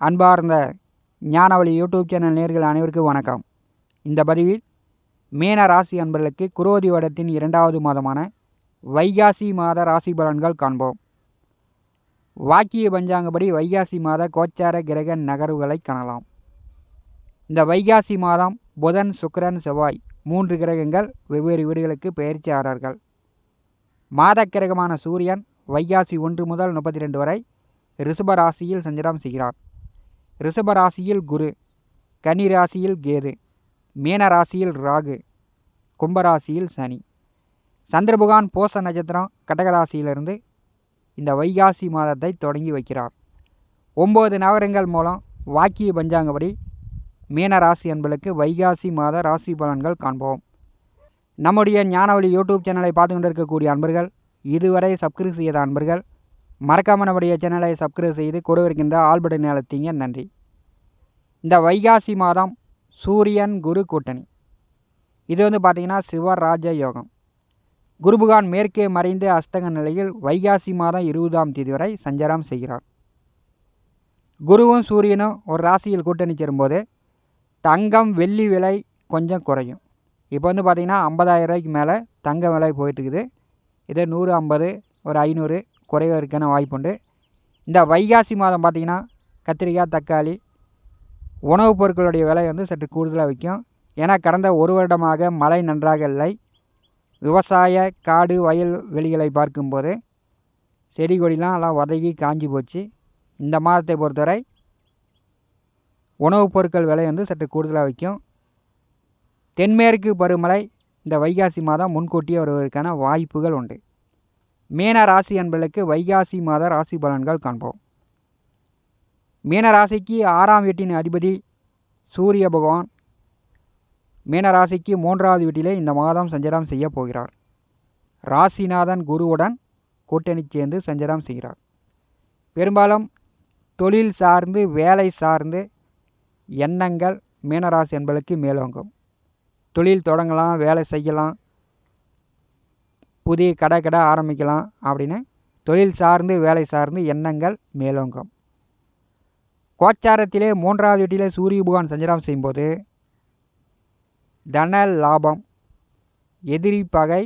அன்பார்ந்த ஞானவழி YouTube channel நேர்கள் அனைவருக்கும் வணக்கம். இந்த பதிவில் மீன ராசி அன்பர்களுக்கு குரோதி வடத்தின் இரண்டாவது மாதமான வைகாசி மாத ராசி பலன்கள் காண்போம். வாக்கிய பஞ்சாங்கப்படி வைகாசி மாத கோச்சார கிரக நகர்வுகளை காணலாம். இந்த வைகாசி மாதம் புதன் சுக்கிரன் செவ்வாய் மூன்று கிரகங்கள் வெவ்வேறு வீடுகளுக்கு பயிற்சியாளர்கள் மாத கிரகமான சூரியன் வைகாசி ஒன்று முதல் முப்பத்தி ரெண்டு வரை ரிஷப ராசியில் சஞ்சிடம் செய்கிறார். ரிஷபராசியில் குரு கன்னி ராசியில் கேது மீன ராசியில் ராகு கும்பராசியில் சனி. சந்திரபுகான் போச நட்சத்திரம் கடகராசியிலிருந்து இந்த வைகாசி மாதத்தை தொடங்கி வைக்கிறார். ஒம்பது நவரங்கள் மூலம் வாக்கிய பஞ்சாங்கப்படி மீன ராசி வைகாசி மாத ராசி பலன்கள் காண்போம். நம்முடைய ஞானவழி யூடியூப் சேனலை பார்த்து கொண்டிருக்கக்கூடிய அன்பர்கள் இதுவரை சப்ஸ்கிரைப் செய்த அன்பர்கள் மறக்காமல் நம்முடைய சேனலை சப்ஸ்கிரைப் செய்து கொடுவிருக்கின்ற ஆல் பட்டன் அழுத்திங்க நன்றி. இந்த வைகாசி மாதம் சூரியன் குரு கூட்டணி. இது வந்து பார்த்திங்கன்னா சிவராஜ யோகம். குருபுகான் மேற்கே மறைந்து அஸ்தக நிலையில் வைகாசி மாதம் இருபதாம் தேதி வரை சஞ்சாரம் செய்கிறார். குருவும் சூரியனும் ஒரு ராசியில் கூட்டணி சேரும்போது தங்கம் வெள்ளி விலை கொஞ்சம் குறையும். இப்போ வந்து பார்த்திங்கன்னா ஐம்பதாயிரம் ரூபாய்க்கு மேலே தங்க விலை போயிட்டுருக்குது இதே நூறு ஐம்பது ஒரு ஐநூறு குறைவதற்கான வாய்ப்புண்டு. இந்த வைகாசி மாதம் பார்த்திங்கன்னா கத்திரிக்காய் தக்காளி உணவுப் பொருட்களுடைய விலை வந்து சற்று கூடுதலாக விற்கும். ஏன்னா கடந்த ஒரு வருடமாக மழை நன்றாக இல்லை. விவசாய காடு வயல் வெளிகளை பார்க்கும்போது செடி கொடிலாம் எல்லாம் உதகி காஞ்சி போச்சு. இந்த மாதத்தை பொறுத்தவரை உணவுப் பொருட்கள் விலை வந்து சற்று கூடுதலாக விற்கும். தென்மேற்கு பருவமழை இந்த வைகாசி மாதம் முன்கூட்டியே வருவதற்கான வாய்ப்புகள் உண்டு. மீன ராசி என்பதற்கு வைகாசி மாத ராசி பலன்கள் காண்போம். மீன ராசிக்கு ஆறாம் வீட்டின் அதிபதி சூரிய பகவான். மீன ராசிக்கு மூன்றாவது வீட்டிலே இந்த மாதம் சஞ்சாரம் செய்ய போகிறார். ராசிநாதன் குருவுடன் கூட்டணி சேர்ந்து சஞ்சாரம் செய்கிறார். பெரும்பாலும் தொழில் சார்ந்து வேலை சார்ந்து எண்ணங்கள் மீனராசி என்பதற்கு மேலோங்கும். தொழில் தொடங்கலாம் வேலை செய்யலாம் புதிய கடை கடை ஆரம்பிக்கலாம் அப்படின்னு தொழில் சார்ந்து வேலை சார்ந்து எண்ணங்கள் மேலோங்கும். கோச்சாரத்திலே மூன்றாவது வீட்டிலே சூரிய பகவான் சஞ்சாரம் செய்யும்போது தன லாபம் எதிரி பகை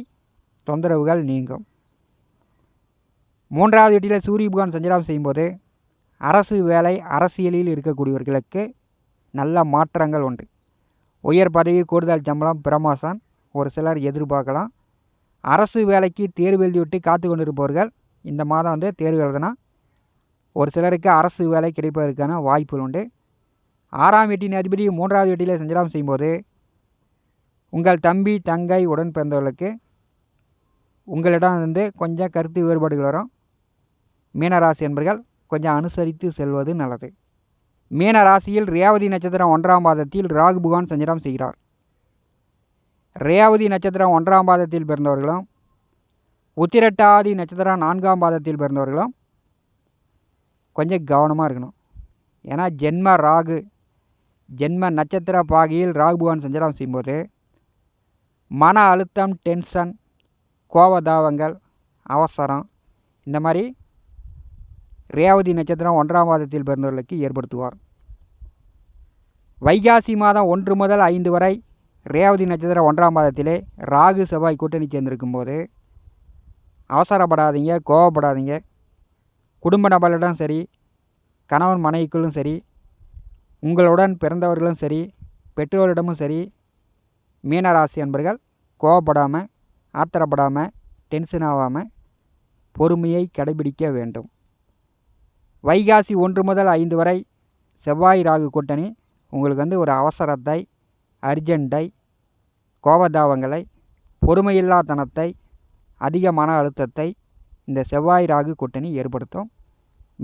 தொந்தரவுகள் நீங்கும். மூன்றாவது வீட்டில் சூரிய பகவான் சஞ்சாரம் செய்யும்போது அரசு வேலை அரசியலில் இருக்கக்கூடியவர்களுக்கு நல்ல மாற்றங்கள் உண்டு. உயர் பதவி கூடுதல் சம்பளம் பிரமாசன் ஒரு சிலர் எதிர்பார்க்கலாம். அரசு வேலைக்கு தேர்வு எழுதிவிட்டு காத்து கொண்டிருப்பவர்கள் இந்த மாதம் வந்து தேர்வு எழுதுனா ஒரு சிலருக்கு அரசு வேலை கிடைப்பதற்கான வாய்ப்புகள் உண்டு. ஆறாம் வீட்டின் அதிபதி மூன்றாவது வீட்டில் சஞ்சாரம் செய்யும்போது உங்கள் தம்பி தங்கை உடன் பிறந்தவர்களுக்கு உங்களிடம் வந்து கொஞ்சம் கருத்து வேறுபாடுகள் வரும். மீனராசி என்பர்கள் கொஞ்சம் அனுசரித்து செல்வது நல்லது. மீன ராசியில் ரேவதி நட்சத்திரம் ஒன்றாம் மாதத்தில் ராகு புகான் சஞ்சலம் செய்கிறார். ரேவதி நட்சத்திரம் ஒன்றாம் பாதத்தில் பிறந்தவர்களும் உத்திரட்டாதி நட்சத்திரம் நான்காம் பாதத்தில் பிறந்தவர்களும் கொஞ்சம் கவனமாக இருக்கணும். ஏன்னா ஜென்ம ராகு ஜென்ம நட்சத்திர பாகியில் ராகு பகவான் சஞ்சாரம் செய்யும்போது மன அழுத்தம் டென்ஷன் கோபதாவங்கள் அவசரம் இந்த மாதிரி ரேவதி நட்சத்திரம் ஒன்றாம் மாதத்தில் பிறந்தவர்களுக்கு ஏற்படுத்துவார். வைகாசி மாதம் ஒன்று முதல் ஐந்து வரை ரேவதி நட்சத்திரம் ஒன்றாம் மாதத்திலே ராகு செவ்வாய் கூட்டணி சேர்ந்திருக்கும் போது அவசரப்படாதீங்க கோவப்படாதீங்க. குடும்ப நபர்களிடம் சரி கணவன் மனைவிக்குள்ளும் சரி உங்களுடன் பிறந்தவர்களும் சரி பெற்றோரிடமும் சரி மீனராசி அன்பர்கள் கோவப்படாமல் ஆத்திரப்படாமல் டென்ஷன் ஆகாமல் பொறுமையை கடைபிடிக்க வேண்டும். வைகாசி ஒன்று முதல் ஐந்து வரை செவ்வாய் ராகு கூட்டணி உங்களுக்கு வந்து ஒரு அவசரத்தை அர்ஜெண்டை கோபதாபங்களை பொறுமையில்லாத்தனத்தை அதிக மன அழுத்தத்தை இந்த செவ்வாய் ராகு கூட்டணி ஏற்படுத்தும்.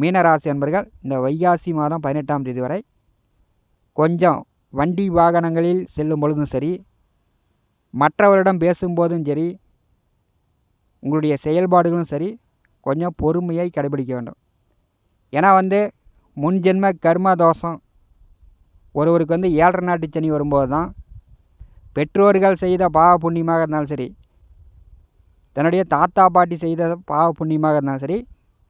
மீனராசி என்பர்கள் இந்த வைகாசி மாதம் பதினெட்டாம் தேதி வரை கொஞ்சம் வண்டி வாகனங்களில் செல்லும் பொழுதும் சரி மற்றவரிடம் பேசும்போதும் சரி உங்களுடைய செயல்பாடுகளும் சரி கொஞ்சம் பொறுமையை கடைபிடிக்க வேண்டும். ஏன்னா வந்து முன்ஜென்ம கர்ம தோஷம் ஒருவருக்கு வந்து ஏழரை நாட்டு சனி வரும்போது தான் பெற்றோர்கள் செய்த பாவ புண்ணியமாக இருந்தாலும் சரி தன்னுடைய தாத்தா பாட்டி செய்த பாவ புண்ணியமாக இருந்தாலும் சரி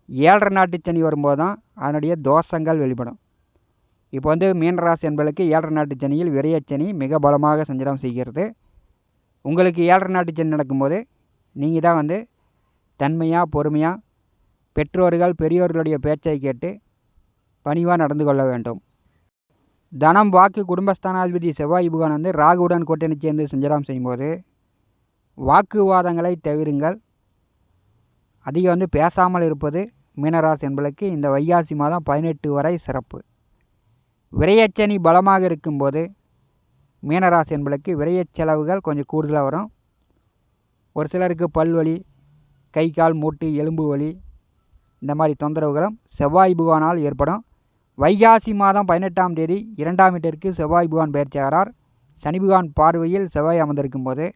ஏழரை நாட்டு சனி வரும்போது தான் அதனுடைய தோஷங்கள் வெளிப்படும். இப்போ வந்து மீனராசி என்பதற்கு ஏழரை நாட்டு சனியில் விரையச்சனி மிக பலமாக சஞ்சாரம் செய்கிறது. உங்களுக்கு ஏழரை நாட்டு சனி நடக்கும்போது நீங்கள் தான் வந்து தன்மையாக பொறுமையாக பெற்றோர்கள் பெரியோர்களுடைய பேச்சை கேட்டு பணிவாக நடந்து கொள்ள வேண்டும். தனம் வாக்கு குடும்பஸ்தானாதிபதி செவ்வாய் புகான் வந்து ராகுவுடன் கூட்டணி சேர்ந்து சஞ்சாரம் செய்யும்போது வாக்குவாதங்களை தவிருங்கள். அதிகம் வந்து பேசாமல் இருப்பது மீனராசி என்பதற்கு இந்த வைகாசி மாதம் பதினெட்டு வரை சிறப்பு. விரையச்சனி பலமாக இருக்கும்போது மீனராசி என்பதற்கு விரையச் செலவுகள் கொஞ்சம் கூடுதலாக வரும். ஒரு சிலருக்கு பல்வலி கை கால் மூட்டு எலும்பு வலி இந்த மாதிரி தொந்தரவுகளும் செவ்வாய் புகானால் ஏற்படும். வைகாசி மாதம் பதினெட்டாம் தேதி இரண்டாம் வீட்டிற்கு செவ்வாய் புகான் பயிற்சியாகிறார் சனி புகான் பார்வையில் செவ்வாய் அமர்ந்திருக்கும் போது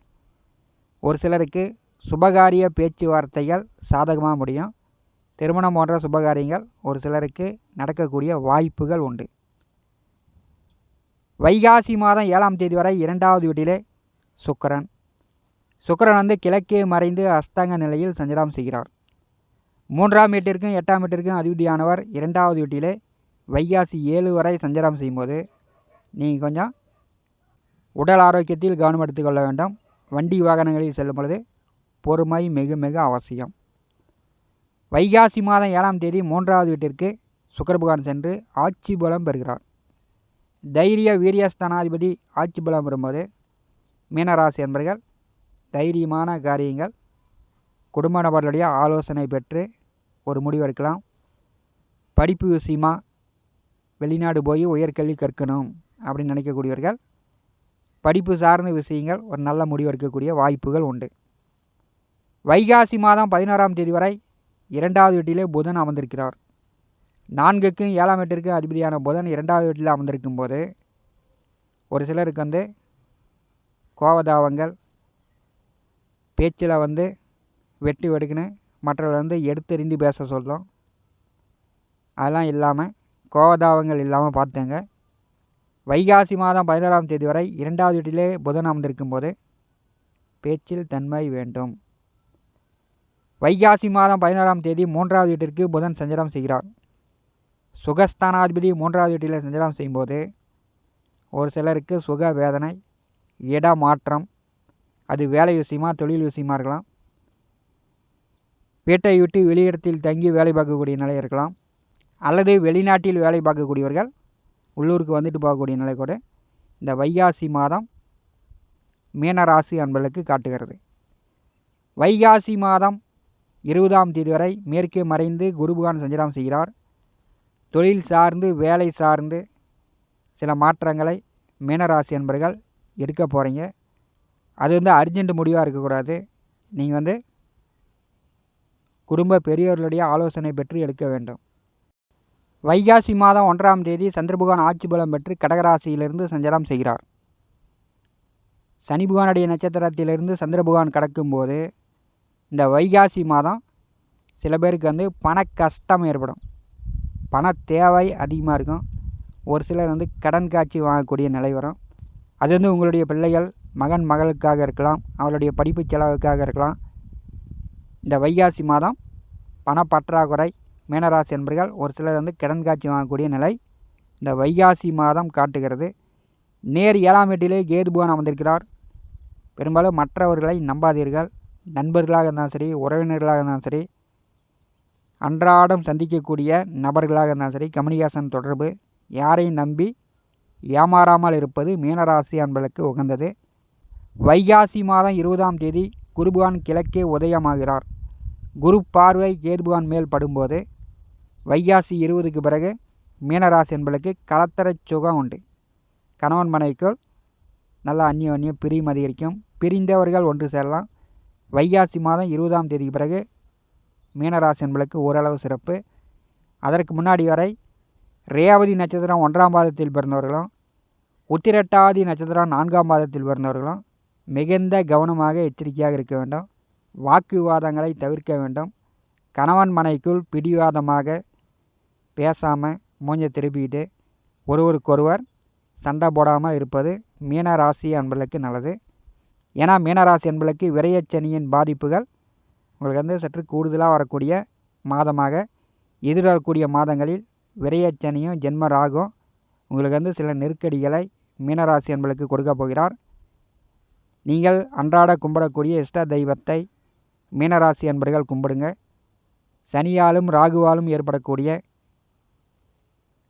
ஒரு சிலருக்கு சுபகாரிய பேச்சுவார்த்தைகள் சாதகமாக முடியும். திருமணம் போன்ற சுபகாரியங்கள் ஒரு சிலருக்கு நடக்கக்கூடிய வாய்ப்புகள் உண்டு. வைகாசி மாதம் ஏழாம் தேதி வரை இரண்டாவது வீட்டிலே சுக்கரன். சுக்கரன் வந்து கிழக்கே மறைந்து அஸ்தங்க நிலையில் சஞ்சலம் செய்கிறார். மூன்றாம் வீட்டிற்கும் எட்டாம் வீட்டிற்கும் அதிபதியானவர் இரண்டாவது வீட்டிலே வைகாசி ஏழு வரை சஞ்சாரம் செய்யும்போது நீங்கள் கொஞ்சம் உடல் ஆரோக்கியத்தில் கவனம் எடுத்துக்கொள்ள வேண்டும். வண்டி வாகனங்களில் செல்லும் பொழுது பொறுமை மிக மிக அவசியம். வைகாசி மாதம் ஏழாம் தேதி மூன்றாவது வீட்டிற்கு சுக்கரபகவான் சென்று ஆட்சி பலம் பெறுகிறார். தைரிய வீரியஸ்தானாதிபதி ஆட்சி பலம் பெறும்போது மீனராசி என்பர்கள் தைரியமான காரியங்கள் குடும்ப நபர்களுடைய ஆலோசனை பெற்று ஒரு முடிவு எடுக்கலாம். படிப்பு விஷயமா வெளிநாடு போய் உயர்கல்வி கற்கணும் அப்படின்னு நினைக்கக்கூடியவர்கள் படிப்பு சார்ந்த விஷயங்கள் ஒரு நல்ல முடிவு எடுக்கக்கூடிய வாய்ப்புகள் உண்டு. வைகாசி மாதம் பதினாறாம் தேதி வரை இரண்டாவது வீட்டிலே புதன் அமர்ந்திருக்கிறார். நான்குக்கும் ஏழாம் வீட்டிற்கும் அதிபதியான புதன் இரண்டாவது வீட்டில் அமர்ந்திருக்கும் போது ஒரு சிலருக்கு வந்து கோவதாவங்கள் பேச்சில் வந்து வெட்டி வெடுக்குன்னு மற்றவர்கள் வந்து எடுத்தெறிந்து பேச சொல்கிறோம் அதெல்லாம் இல்லாமல் கோவதாவங்கள் இல்லாமல் பார்த்துங்க. வைகாசி மாதம் பதினேழாம் தேதி வரை இரண்டாவது வீட்டிலே புதன் அமர்ந்திருக்கும் போது பேச்சில் தன்மை வேண்டும். வைகாசி மாதம் பதினேழாம் தேதி மூன்றாவது வீட்டிற்கு புதன் சஞ்சாரம் செய்கிறார். சுகஸ்தானாதிபதி மூன்றாவது வீட்டில் சஞ்சாரம் செய்யும்போது ஒரு சிலருக்கு சுக வேதனை இட மாற்றம் அது வேலை விஷயமா தொழில் விஷயமா இருக்கலாம். வீட்டை விட்டு வெளியிடத்தில் தங்கி வேலை பார்க்கக்கூடிய நிலை இருக்கலாம். அல்லது வெளிநாட்டில் வேலை பார்க்கக்கூடியவர்கள் உள்ளூருக்கு வந்துட்டு போகக்கூடிய நிலை கூட இந்த வைகாசி மாதம் மீனராசி அன்பர்களுக்கு காட்டுகிறது. வைகாசி மாதம் இருபதாம் தேதி வரை மேற்கே மறைந்து குருபகான் சஞ்சலம் செய்கிறார். தொழில் சார்ந்து வேலை சார்ந்து சில மாற்றங்களை மீனராசி அன்பர்கள் எடுக்க போகிறீங்க அது வந்து அர்ஜென்ட் முடிவாக இருக்கக்கூடாது. நீங்கள் வந்து குடும்ப பெரியவர்களுடைய ஆலோசனை பெற்று எடுக்க வேண்டும். வைகாசி மாதம் ஒன்றாம் தேதி சந்திரபகவான் ஆட்சி பலம் பெற்று கடகராசியிலிருந்து சஞ்சாரம் செய்கிறார். சனிபகவானுடைய நட்சத்திரத்திலிருந்து சந்திரபகவான் கடக்கும்போது இந்த வைகாசி மாதம் சில பேருக்கு வந்து பண கஷ்டம் ஏற்படும். பண தேவை அதிகமாக இருக்கும். ஒரு சிலர் வந்து கடன் காட்சி வாங்கக்கூடிய நிலை வரும். அது வந்து உங்களுடைய பிள்ளைகள் மகன் மகளுக்காக இருக்கலாம் அவளுடைய படிப்பு செலவுக்காக இருக்கலாம். இந்த வைகாசி மாதம் பணப்பற்றாக்குறை மீனராசி என்பர்கள் ஒரு சிலர் வந்து கடன் காட்சி வாங்கக்கூடிய நிலை. இந்த வைகாசி மாதம் காட்டுகிறது. நேர் ஏழாம் வீட்டிலே கேதுபுவன் அமர்ந்திருக்கிறார். பெரும்பாலும் மற்றவர்களை நம்பாதீர்கள். நண்பர்களாக இருந்தாலும் சரி உறவினர்களாக இருந்தாலும் சரி அன்றாடம் சந்திக்கக்கூடிய நபர்களாக இருந்தாலும் சரி கம்யூனிகேஷன் தொடர்பு யாரையும் நம்பி ஏமாறாமல் இருப்பது மீனராசி அன்பர்களுக்கு உகந்தது. வைகாசி மாதம் இருபதாம் தேதி குருபகான் கிழக்கே உதயமாகிறார். குரு பார்வை கேதுபகான் மேல் படும்போது வையாசி இருபதுக்கு பிறகு மீனராசி என்பளுக்கு கலத்தர சுகம் உண்டு. கணவன் மனைவிக்குள் நல்லா அந்நியம் பிரியும் அதிகரிக்கும். பிரிந்தவர்கள் ஒன்று சேரலாம். வைகாசி மாதம் இருபதாம் தேதிக்கு பிறகு மீனராசி என்பளுக்கு ஓரளவு சிறப்பு. அதற்கு முன்னாடி வரை ரேவதி நட்சத்திரம் ஒன்றாம் பாதத்தில் பிறந்தவர்களும் உத்திரட்டாதி நட்சத்திரம் நான்காம் பாதத்தில் பிறந்தவர்களும் மிகுந்த கவனமாக எச்சரிக்கையாக இருக்க வேண்டும். வாக்குவாதங்களை தவிர்க்க வேண்டும். கணவன் மனைக்குள் பிடிவாதமாக பேசாமல் மூஞ்ச திருப்பிக்கிட்டு ஒருவருக்கொருவர் சண்டை போடாமல் இருப்பது மீனராசி அன்பர்களுக்கு நல்லது. ஏன்னா மீனராசி அன்பர்களுக்கு விரையச்சனியின் பாதிப்புகள் உங்களுக்கு வந்து சற்று கூடுதலாக வரக்கூடிய மாதமாக எதிர்வரக்கூடிய மாதங்களில் விரையச்சனியும் ஜென்ம ராகும் உங்களுக்கு வந்து சில நெருக்கடிகளை மீனராசி அன்பர்களுக்கு கொடுக்க போகிறார். நீங்கள் அன்றாட கும்பிடக்கூடிய இஷ்ட தெய்வத்தை மீனராசி அன்பர்கள் கும்பிடுங்க. சனியாலும் ராகுவாலும் ஏற்படக்கூடிய